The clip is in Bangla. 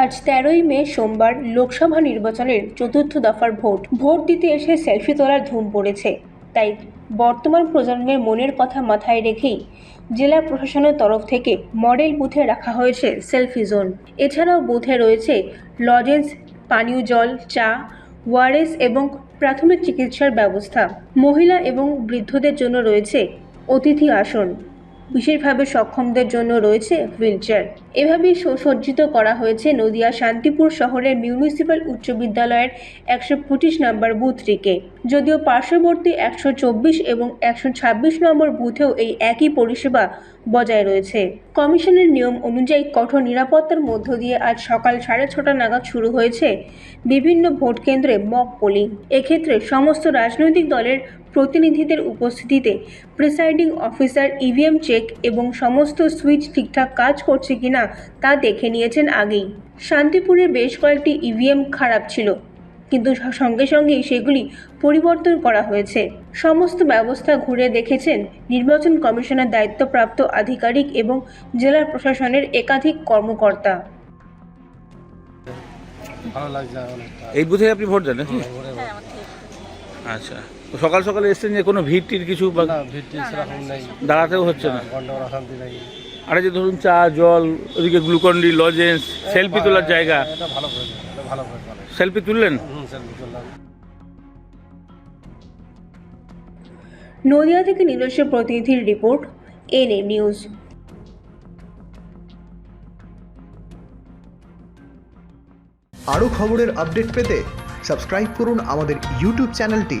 আজ তেরোই মে সোমবার লোকসভা নির্বাচনের চতুর্থ দফার ভোট। ভোট দিতে এসে সেলফি তোলার ধুম পড়েছে। তাই বর্তমান প্রজন্মের মনের কথা মাথায় রেখেই জেলা প্রশাসনের তরফ থেকে মডেল বুথে রাখা হয়েছে সেলফি জোন। এছাড়াও বুথে রয়েছে লজেন্স, পানীয় জল, চা, ওয়ারেস এবং প্রাথমিক চিকিৎসার ব্যবস্থা। মহিলা এবং বৃদ্ধদের জন্য রয়েছে অতিথি আসন। বিশেষভাবে সক্ষমদের জন্য রয়েছে হুইলচেয়ার। এভাবেই সুসজ্জিত করা হয়েছে নদিয়া শান্তিপুর শহরের মিউনিসিপ্যাল উচ্চ বিদ্যালয়ের একশো পঁচিশ নম্বর বুথটিকে। যদিও পার্শ্ববর্তী একশো চব্বিশ এবং একশো ছাব্বিশ নম্বর বুথেও এই একই পরিষেবা বজায় রয়েছে। কমিশনের নিয়ম অনুযায়ী কঠোর নিরাপত্তার মধ্য দিয়ে আজ সকাল সাড়ে ছটা নাগাদ শুরু হয়েছে বিভিন্ন ভোট কেন্দ্রে মক পোলিং। এক্ষেত্রে সমস্ত রাজনৈতিক দলের প্রতিনিধিদের উপস্থিতিতে প্রিসাইডিং অফিসার ইভিএম চেক এবং সমস্ত সুইচ ঠিকঠাক কাজ করছে কিনা তা দেখে নিয়েছেন আগেই। শান্তিপুরে বেশ কয়েকটি ইভিএম খারাপ ছিল কিন্তু সঙ্গে সঙ্গেই সেগুলি পরিবর্তন করা হয়েছে। সমস্ত ব্যবস্থা ঘুরে দেখেছেন নির্বাচন কমিশনের দায়িত্বপ্রাপ্ত আধিকারিক এবং জেলা প্রশাসনের একাধিক কর্মকর্তা। এই বুথে আপনি ভোট দেন। আচ্ছা। তো সকাল সকালে এসছেন যে কোনো ভিড় টির কিছু বা না ভিড়টি সেরকম নেই। দাঁড়াতেও হচ্ছে না। গন্ডগোল অশান্তি নেই। আর এই যে ধরুন চা জল ওদিকে গ্লুকন্ডি লজেন্স সেলফি তোলার জায়গা। এটা ভালো করেছে এটা ভালো করে করে সেলফি তুললেন? হুম সেলফি তুললাম। নদিয়া থেকে নিজস্ব প্রতিনিধির রিপোর্ট এনএ নিউজ। আরও খবরের আপডেট পেতে সাবস্ক্রাইব করুন আমাদের ইউটিউব চ্যানেলটি।